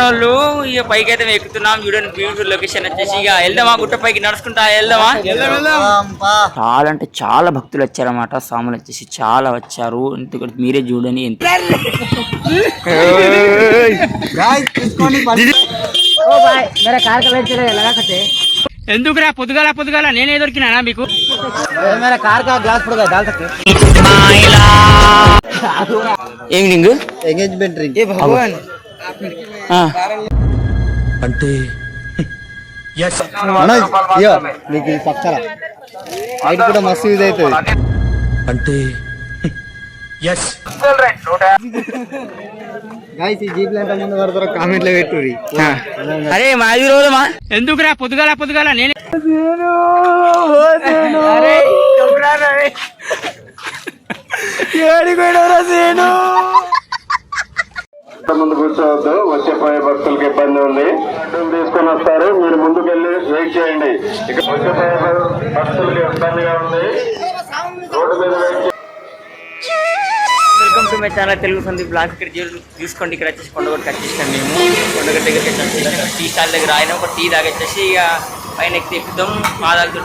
మనోళ్ళు ఇక పైకి అయితే ఎక్కుతున్నాం. చూడండి బ్యూటిఫుల్ లొకేషన్ వచ్చేసి. ఇక వెళ్దామా గుట్ట పైకి నడుచుకుంటా వెళ్దామా? చాలా అంటే చాలా భక్తులు వచ్చారన్నమాట. స్వాములు వచ్చేసి చాలా వచ్చారు. ఎందుకంటే మీరే చూడని ఎంత ఎందుకురా పొద్దుగాల పొద్దుగాల నేనే దొరికినానా మీకు? ఈవినింగ్ ఎంగేజ్మెంట్ గ్లాస్ ఏ భగవాన్. అంటే ఇది నైట్ కూడా మస్తు యూజ్ అవుతుంది. అంటే ఎస్ గాయస్ ఈ జీప్ ఎంత ముందు పడతారో కామెంట్లో పెట్టుర్రి అరే మాది రోజుమా ఎందుకురా పొద్దుగాల పొద్దుగాల? నేనే. ముందు కూర్చోవద్దు. వచ్చే పోయే భక్తులకి ఇబ్బంది ఉంది. తీసుకొని వస్తారు. మీరు ముందుకు వెళ్ళి వెయిట్ చేయండి. ఇక వచ్చే పోయే భక్తులకు ఇబ్బందిగా ఉంది. రోడ్డు మీద wait welcome to my channel Telugu సంది బ్లాగ్ ఇక్కడ చూసుకోండి ఇక్కడ వచ్చేసి కొండగొట్టి కట్టిస్తాం మేము. కొండగట్టు దగ్గరికి వచ్చేసి టీ స్టాల్ దగ్గర ఆయన ఒక టీ తాగొచ్చేసి ఇక పైన ఎక్కి ఎక్కుతాం పాదాలతో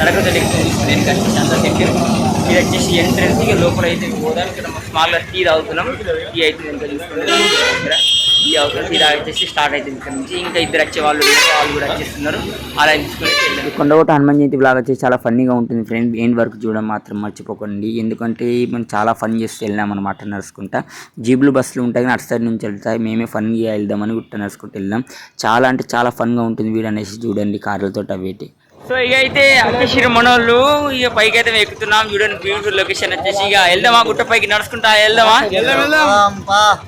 నడకతో ఎక్కుతాం నేను కట్టిస్తాను అంతా ఎక్కాను ఇది వచ్చేసి ఎంట్రెన్స్ ఇక లోపల అయితే పోదాం ఇక్కడ స్మాల్గా టీ తాగుతున్నాం. టీ అయితే ఇంకా చూసుకోండి దగ్గర టీ అవుతుంది టీ తాగొచ్చేసి స్టార్ట్ అవుతుంది ఇక్కడ నుంచి. ఇంకా ఇద్దరు వచ్చే వాళ్ళు వాళ్ళు కూడా వచ్చేస్తున్నారు. అలా తీసుకొని కొండగోట హనుమాన్ జయంతి బ్లాగ్ వచ్చేసి చాలా ఫన్నీగా ఉంటుంది ఫ్రెండ్ ఎండ్ వరకు చూడడం మాత్రం మర్చిపోకండి. ఎందుకంటే మనం చాలా ఫన్ చేస్తూ వెళ్ళాం అనమాట నడుచుకుంటా. జీబులు బస్సులు ఉంటాయి కానీ అటు సైడ్ నుంచి వెళ్తాయి మేమే ఫన్గా వెళ్దామని గుట్ట నడుచుకుంటూ వెళ్దాం చాలా అంటే చాలా ఫన్గా ఉంటుంది వీడు అనేసి చూడండి కార్లతో అవేటి. సో ఇక అయితే అకేషిర మనోళ్ళు ఇక పైకి అయితే ఎక్కుతున్నాం. చూడండి బ్యూటిఫుల్ లొకేషన్ వచ్చేసి ఇక వెళ్దామా? గుట్ట పైకి నడుచుకుంటా వెళ్దామా?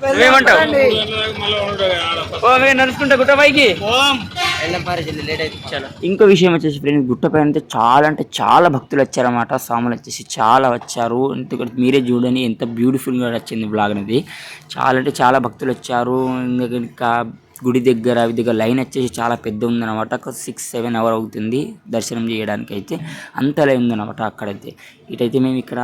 నువ్వేమంటావు? ఓ నడుచుకుంటా గుట్ట పైకి? ఇంకో విషయం వచ్చేసి ఫ్రెండ్స్ గుట్ట పైన అయితే చాలా అంటే చాలా భక్తులు వచ్చారన్నమాట. స్వాములు వచ్చేసి చాలా వచ్చారు. ఎందుకంటే మీరే చూడండి ఎంత beautiful గా వచ్చింది బ్లాగ్ అనేది. చాలా అంటే చాలా భక్తులు వచ్చారు. ఇంకా ఇంకా గుడి దగ్గర ఇది దగ్గర లైన్ వచ్చేసి చాలా పెద్ద ఉందన్నమాట ఒక సిక్స్ సెవెన్ అవర్ అవుతుంది దర్శనం చేయడానికి అయితే అంత లైన్ ఉందన్నమాట అక్కడైతే. ఇటైతే మేము ఇక్కడ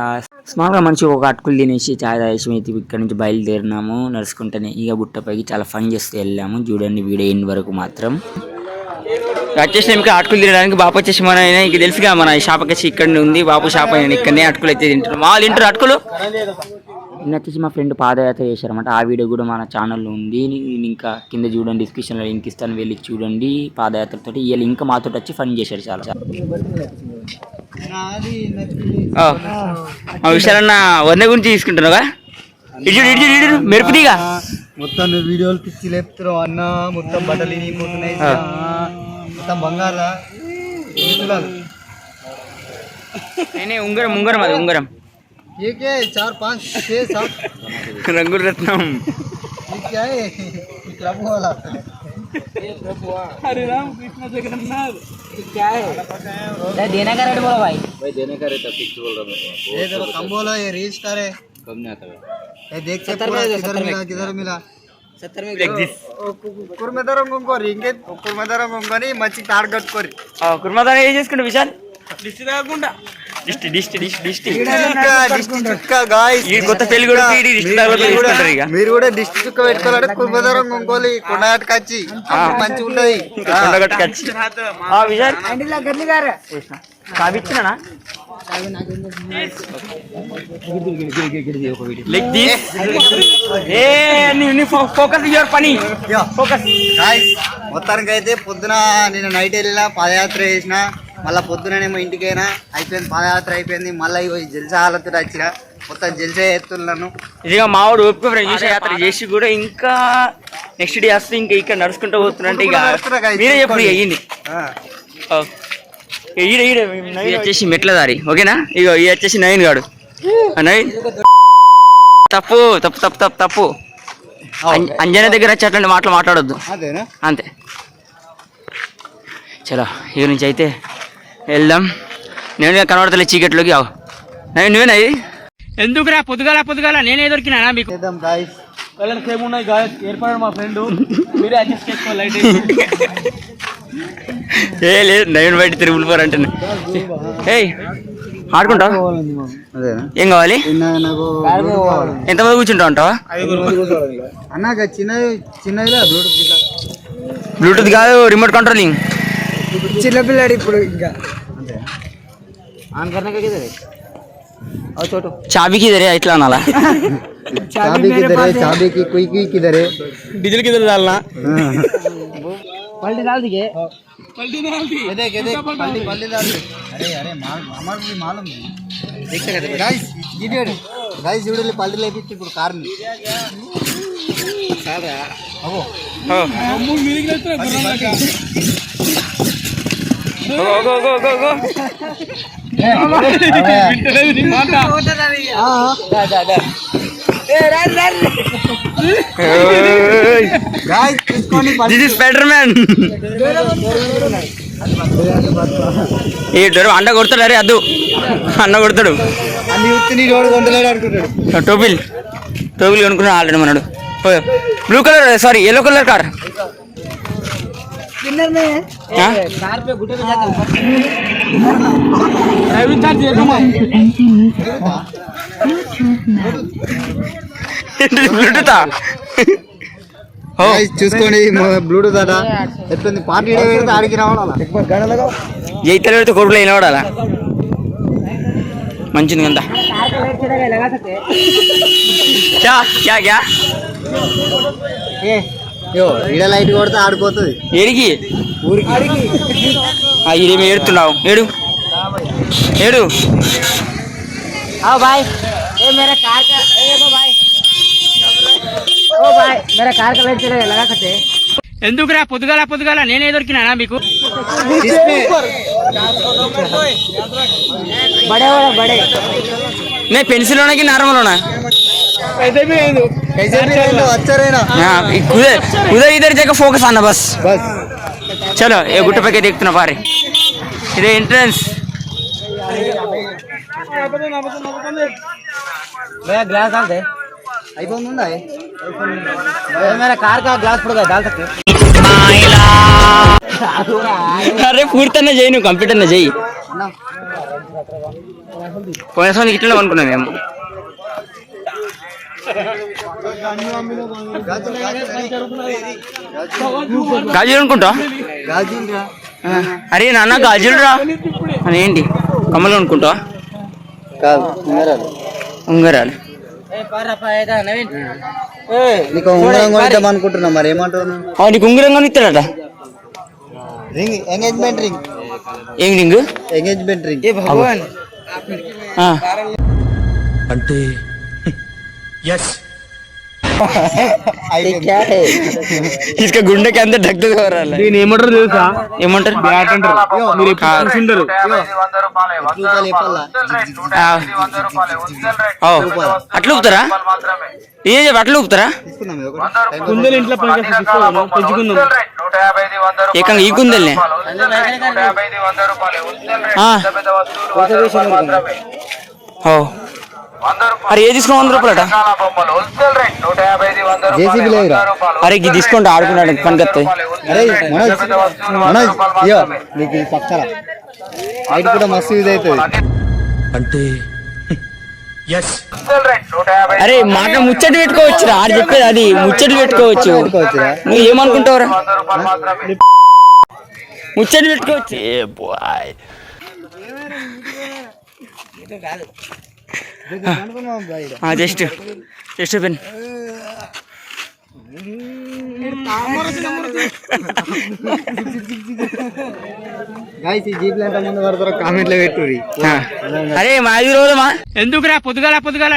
స్మాల్గా మంచిగా ఒక అటుకులు తినేసి చాయ్ తాగేసి అయితే ఇక్కడ నుంచి బయలుదేరినాము. నడుచుకుంటేనే ఇక గుట్టపైకి చాలా ఫన్ చేస్తూ వెళ్ళాము. చూడండి వీడియో అయిన వరకు మాత్రం. వచ్చేసి ఇంకా అటుకులు తినడానికి. బాపు వచ్చేసి మన ఇక తెలుసుగా మన షాప్ వచ్చేసి ఇక్కడ ఉంది. బాపు షాప్ అయిన ఇక్కడనే అటుకులు అయితే తింటారు వాళ్ళు తింటారు అటుకులు? నిన్న వచ్చేసి మా ఫ్రెండ్ పాదయాత్ర చేశారన్నమాట. ఆ వీడియో కూడా మన ఛానల్లో ఉంది. నేను ఇంకా కింద చూడండి డిస్క్రిప్షన్లో లింక్ ఇస్తాను. వెళ్ళి చూడండి పాదయాత్రతో ఈ లింక్ మాతో వచ్చి ఫన్ చేశారు చాలా. విషయాలన్న వంద గురించి తీసుకుంటున్నావా? చూడు, మెరుపుదిగా మొత్తం వీడియోలు పిచ్చి లేపుతున్నావు అన్న. మొత్తం బట్టలు మొత్తం బంగారా? నేనే ఉంగరం ఉంగరం అది ఉంగరం. ये क्या है चार पाँच छः सात రంగుల రత్నం ये क्या है ये क्लब वाला देने का रेट बोलो भाई ये देखो कम बोलो ये रील स्टार है ये देख से पूरा किधर मिला किधर मिला सत्तर में కుర్మెదరం ఇంకో రింగే కుర్మెదరం ఇంకొని మంచి తాడు కట్టుకోరి కుర్మదాన ఏం చేసుకుంటా విశాల్ దిష్టి తాగకుండా దిష్టి దిష్టి దిష్టి దిష్టి. దిష్టి చుక్క గాయస్ ఈ కొత్త పెళ్ళి కూడా దిష్టి తాగకుండా తీసుకుంటారు ఇక. మీరు కూడా దిష్టి చుక్క పెట్టుకోవాలంటే కుర్మెదరం ఇంకోలి కొండగట్టుకు వచ్చి మంచిగా ఉంటది కొండగట్టు కచ్చి. ఆ Vishal కావిచ్చినా like this a focus your పని. ఫోకస్ గాయస్ మొత్తానికి అయితే పొద్దున నేను నైట్ వెళ్ళినా పాదయాత్ర చేసిన మళ్ళీ పొద్దుననేమో ఇంటికైనా అయిపోయింది పాదయాత్ర అయిపోయింది మళ్ళీ ఇగో ఈ జల్సా హాలతో వచ్చిన మొత్తం జల్సా ఎత్తున్నాను. ఇదిగా మావాడు ఓపిక ఫ్రెండ్ చూసే యాత్ర చేసి కూడా ఇంకా నెక్స్ట్ డే వస్తే ఇంకా ఇక్కడ నడుచుకుంటూ పోతున్నట్టే ఇక మీరే చెప్పు ఇక ఇయ్యండి ఈడ ఈడ ఇది వచ్చేసి మెట్ల దారి ఓకేనా? ఇగో ఇది వచ్చేసి నవీన్ గాడు ఆ నవీన్ తప్పు తప్పు తప్పు తప్పు తప్పు. అంజ- అంజన దగ్గర వచ్చి అట్లాంటి మాటలు మాట్లాడొద్దు. అంతే. చలో ఇక నుంచి అయితే వెళ్దాం. నేను కనబడతలే చీకట్లోకి నవీన్ నువ్వేనా ఎందుకురా? పొద్దుగాల పొద్దుగాల నేనే దొరికినా మీకు? చేద్దాం గాయస్ ఏమున్నాయి గాయస్ ఏర్పడాడు మా ఫ్రెండ్ మీరే అడ్జస్ట్ చేసుకోవాలి లైట్ ఏ లేదు నవీన్ బయట తిరుగులు పోరు అంటున్నా ఏయ్ ఆడుకుంటావు? అదేనా ఏం కావాలి. ఎంతమంది కూర్చుంటావు అంటావా? అన్నాక చిన్న బ్లూటూత్ కాదు రిమోట్ కంట్రోలింగ్ చిన్నపిల్లాడు ఇప్పుడు ఇంకా. चाबी किधर है? इतना नाला। चाबी किधर है? चाबी की कोई की किधर है? डीजल किधर डालना? पलटी डाल दिए। पलटी डाल दी ये देख ये देख पलटी पलटी डाल दी। अरे अरे माल हमारे भी मालूम है। देख सकते गाइस वीडियो गाइस वीडियो ले पलटी ले पिच पुर कार में। अबो अब हाँ। अमूल मिल गया तो స్పైడర్ మ్యాన్ ఈ డోర్ అండ కొడతాడు అరే అద్దు. అన్న కొడతాడు టోపిల్ టోపిల్ కొనుక్కున్నాడు already మనడు. Blue colour sorry yellow colour car. బ్లూటూతా? చూసుకోండి బ్లూటూత్ అట ఎట్లుంది? పార్టీ పెడితే ఆడికి రావాలా? జైతలు పెడితే కొడుకులు మంచిది అంతా క్యా క్యా క్యా? యో ఈడ లైట్ కొడితే ఆడిపోతుంది. ఆ, ఇదేమి ఏడుతున్నావు ఏడు ఏడు आओ भाई ये मेरा कार का ए वो भाई ओ भाई मेरा कार का लाइट चलेगा लगा सकते हैं ఎందుకురా పొద్దుగాల పొద్దుగాల నేనే దొరికినా మీకు बड़े वाले बड़े నేను పెన్సిల్ లోనకి నార్మల్ లోనా कैसे भी रहना अच्छा रहना उधर उधर इधर जगह फोकस आना बस बस चलो ये गुट्टे पे देखते पारे इधर एंट्रेंस मेरा ग्लास डाल दे आईफोन ఉందా ये मेरा कार का ग्लास पड़ गया डाल सकते हैं అరే పూర్తన్నా చేయి నువ్వు కంప్యూటర్ అన్న చేయి పోయిన సంవత్సరం ఇట్లా అనుకున్నాం మేము గాజులు అనుకుంటా? అరే నాన్న గాజులు రా అని ఏంటి? కమ్మలు అనుకుంటా? కాదు ఉంగరాలు. ఉంగరాలు. నీకు మరి నీకు ఎంగేజ్మెంట్ రింగ్ ఎంగేజ్మెంట్ అంటే ఎస్ ఇసుక గుండెకి అంత కోరాలి దీని ఏమంటారు తెలుసా? ఏమంటారు? బ్యాట్ అంటారు. మీరు అట్లా ఊపుతారా? ఏం చెప్పి అట్లా ఊపుతారా? కుందలు ఇంట్లో పెంచుకుందాం. ఏకంగా ఈ కుందల్ని. ఓ. అరే ఏ తీసుకో వంద రూపాయలట? జేసీబీ లేదురా అరే ఇది తీసుకోండి ఆడుకున్నాడు పనికి వస్తాయి అరే మనోజ్ మనోజ్ ఇయో నీకు ఇది పక్కన. లైట్ కూడా మస్తు యూజ్ అవుతుంది. అంటే అరే మాట ముచ్చట పెట్టుకోవచ్చు ఆడు చెప్పేది అది. ముచ్చట్లు పెట్టుకోవచ్చు. పెట్టుకోవచ్చురా నువ్వు ఏమనుకుంటావురా? ముచ్చట పెట్టుకోవచ్చు. జస్ట్ జస్ట్ పెన్ గాయస్ ఈ జీప్ ఎంత ముందు పడతారో కామెంట్లో పెట్టుర్రి. అరే మా ఐదు ఎందుకురా? పొద్దుగాల పొద్దుగాల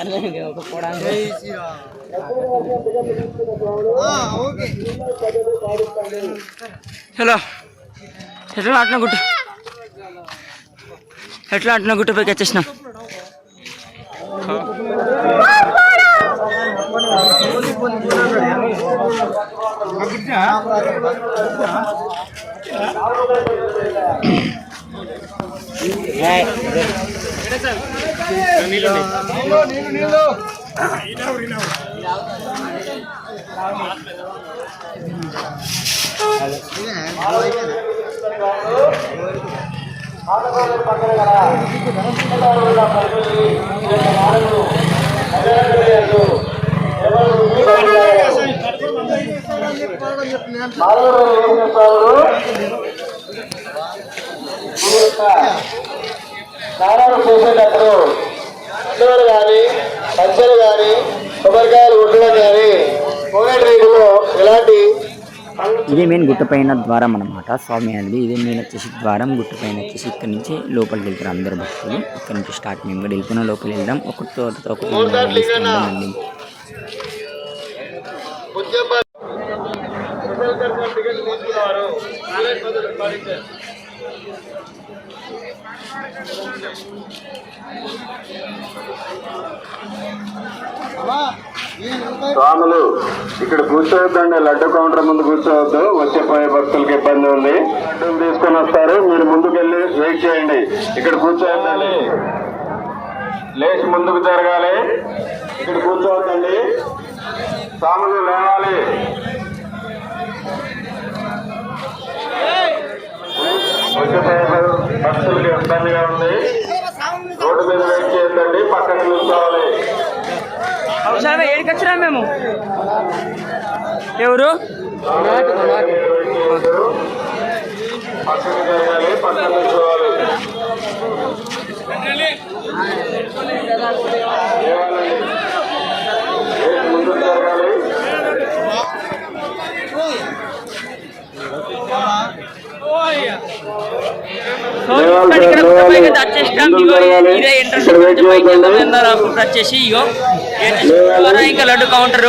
నేను ఐదు రోజా జీవులా హలో. ఎట్లా ఆటన గుట్టు? ఎట్లా ఆటన గుట్టు పైకి వచ్చేసినాం నాలుగు ఏం చెప్పారు స్నానాలు చేసేటప్పుడు పండుగలు కానీ పచ్చలు కానీ కొబ్బరికాయలు కొట్టడం కానీ కోవిడ్ రేటులో ఎలాంటి ఇదే మెయిన్ గుట్టపైన ద్వారం అన్నమాట స్వామి అనేది ఇదే మెయిన్ వచ్చేసి ద్వారం గుట్టపైన వచ్చేసి ఇక్కడ నుంచి లోపలికి వెళ్తారు అందరు భక్తులు ఇక్కడ నుంచి స్టార్ట్ మేము కూడా వెళ్ళిపోయిన లోపలికి వెళ్దాం ఒకటితో ఒకటి టికెట్ స్వాములు ఇక్కడ కూర్చోవద్దండి లడ్డు కౌంటర్ ముందు కూర్చోవద్దు. వచ్చే భక్తులకి భక్తులకు ఇబ్బంది ఉంది. లడ్డూలు తీసుకొని వస్తారు. మీరు ముందుకెళ్ళి వెయిట్ చేయండి. ఇక్కడ కూర్చోవద్దండి. లేచి ముందుకు జరగాలి. ఇక్కడ కూర్చోవద్దండి. స్వాములు లేవాలి. వచ్చేపోయే భక్తులకి ఇబ్బందిగా ఉంది. రోడ్డు మీద వెయిట్ చేయొద్దండి పక్కన కూర్చోవాలి అవసరమే ఏడికి వచ్చినా మేము. ఎవరు? పక్కన జరగాలి జరగాలి? వచ్చేసి ఇగో. ఇంకా లడ్డు కౌంటర్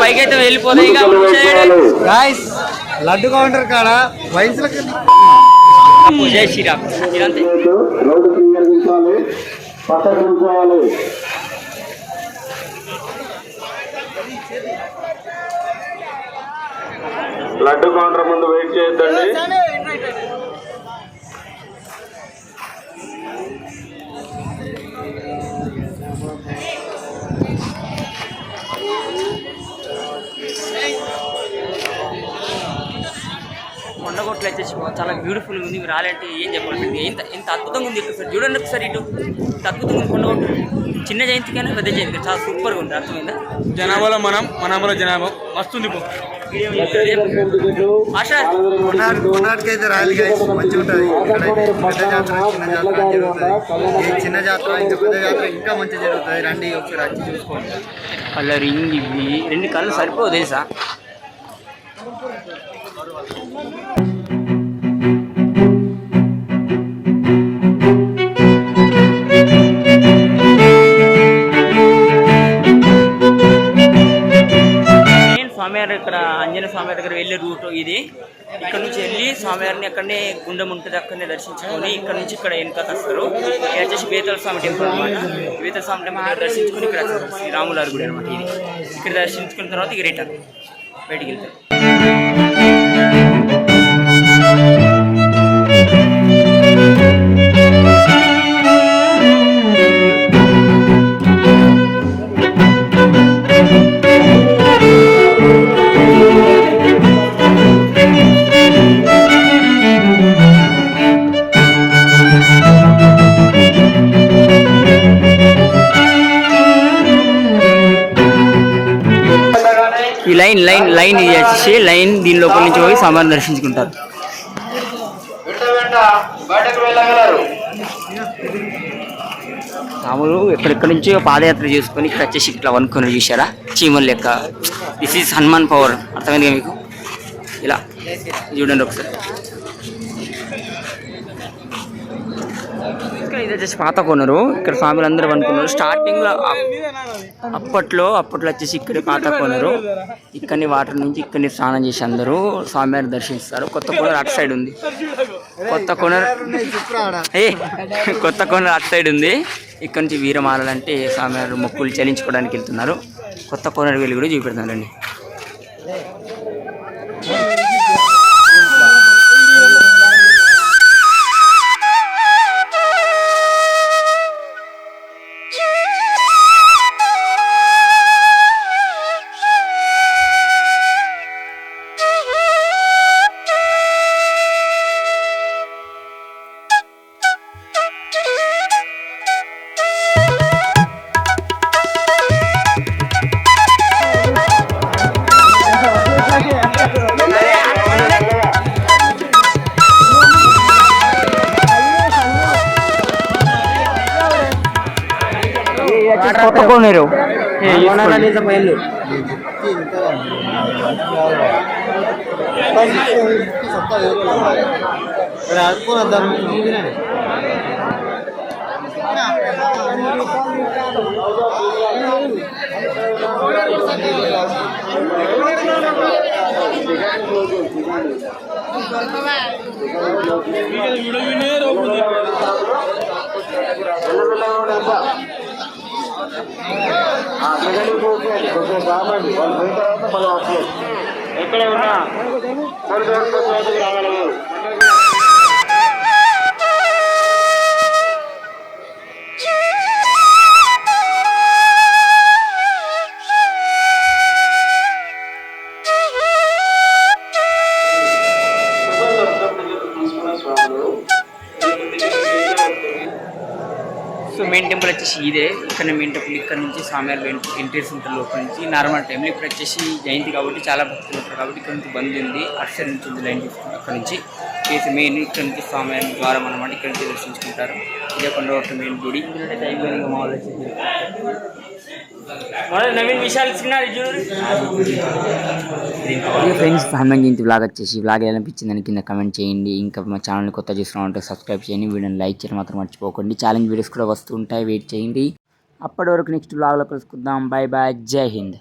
పైకి అయితే వెళ్ళిపోతాయి లడ్డు కౌంటర్ కాడ వయసులకు జై శ్రీరామ్. ఇదంతే. లడ్డు కౌంటర్ ముందు వెయిట్ చేయొద్దండి. కొండగొట్లు వచ్చేసి చాలా బ్యూటిఫుల్ ఉంది మీరు రాలంటే ఏం చెప్పాలి ఎంత ఎంత అద్భుతంగా ఉంది ఒకసారి చూడండి ఒకసారి ఇటు. ఇంత అద్భుతంగా కొండగొట్టు చిన్న జయంతికైనా పెద్ద జయంతి చాలా సూపర్గా ఉంది అర్థమైందా? జనాభాలో మనం మనంలో జనాభా. మస్తుంది పో. ఆశా. కొనాటికైతే రాయలు గాయస్ మంచిగా ఉంటుంది ఇక్కడైతే పెద్ద జాతర చిన్న జాతర అని జరుగుతుంది. ఈ చిన్న జాతర ఇంకా పెద్ద జాతర ఇంకా మంచిగా జరుగుతుంది. రండి ఒకసారి వచ్చి చూసుకోండి. వాళ్ళ రింగ్ ఇవి. రెండు కళ్ళు సరిపోవు తెలుసా? స్వామివారి ఇక్కడ ఆంజనేయ స్వామివారి దగ్గర వెళ్ళే రూట్ ఇది. ఇక్కడ నుంచి వెళ్ళి స్వామివారిని అక్కడనే గుండం ఉంటుంది అక్కడనే దర్శించుకొని ఇక్కడ నుంచి ఇక్కడ వెనుక వస్తారు. ఇది వచ్చేసి బేతల స్వామి టెంపుల్ అనమాట బేతల స్వామి టెంపుల్ దర్శించుకొని ఇక్కడ వస్తారు. శ్రీరాములారి గుడి అనమాట ఇది. ఇక్కడ దర్శించుకున్న తర్వాత ఇక రిటర్న్ బయటికి వెళ్తారు. లైన్ లైన్ లైన్ ఇది వచ్చేసి లైన్ దీని లోపల నుంచి పోయి స్వామివారిని దర్శించుకుంటారు. వెంట ఎక్కడెక్కడి నుంచి పాదయాత్ర చేసుకొని ఇక్కడ వచ్చేసి ఇట్లా వనుకొని చూసారా చీమల లెక్క. దిస్ ఈజ్ హనుమాన్ పవర్ అర్థమైంది మీకు? ఇలా. చూడండి ఒకసారి. ఇది వచ్చేసి పాత కొనరు. ఇక్కడ ఫ్యామిలీ అందరూ అనుకున్నారు స్టార్టింగ్లో అప్పట్లో అప్పట్లో వచ్చేసి ఇక్కడే పాత కొనరు. ఇక్కడని వాటర్ నుంచి ఇక్కడిని స్నానం చేసి అందరూ స్వామివారిని దర్శిస్తారు. కొత్త కొనరు అటు సైడ్ ఉంది. కొత్త కొనరు ఏ కొత్త కొనరు అటు సైడ్ ఉంది. ఇక్కడ నుంచి వీరమాలంటే స్వామివారు మొక్కులు చెల్లించుకోవడానికి వెళ్తున్నారు. కొత్త కొనరు వెళ్ళి కూడా చూపెడతారండి ఎక్కడ ఉన్నా కొన్ని చోట్ల రాగలరు సో వచ్చేసి ఇదే. ఇక్కడ మెయిన్ టెంపుల్ ఇక్కడ నుంచి స్వామివారి ఎంట్రీస్ ఉంటుంది లోపల నుంచి. నార్మల్ టైంలో ఇప్పుడు వచ్చేసి జయంతి కాబట్టి చాలా భక్తులు ఉంటారు కాబట్టి ఇక్కడ నుంచి బంద్ ఉంది. అక్షర నుంచి ఉంది లైన్ తీసుకుంటారు అక్కడ నుంచి. చేసి మెయిన్ ఇక్కడ నుంచి స్వామివారి ద్వారం అనమాట ఇక్కడ నుంచి దర్శించుకుంటారు. ఇదే కొండ మెయిన్ గుడి. ఇందులో time Naveen Vishal friends family Jayanthi blog వచ్చేసి బ్లాగ్ ఎలా అనిపించింది కింద కమెంట్ చేయండి. ఇంకా మా ఛానల్ని కొత్త చూస్తున్నామంటే సబ్స్క్రైబ్ చేయండి. వీడియోని లైక్ చేయడం మాత్రం మర్చిపోకండి. ఛాలెంజ్ వీడియోస్ కూడా వస్తుంటాయి వెయిట్ చేయండి. అప్పటి వరకు నెక్స్ట్ బ్లాగ్లో కలుసుకుందాం. బాయ్ బాయ్ జై హింద్.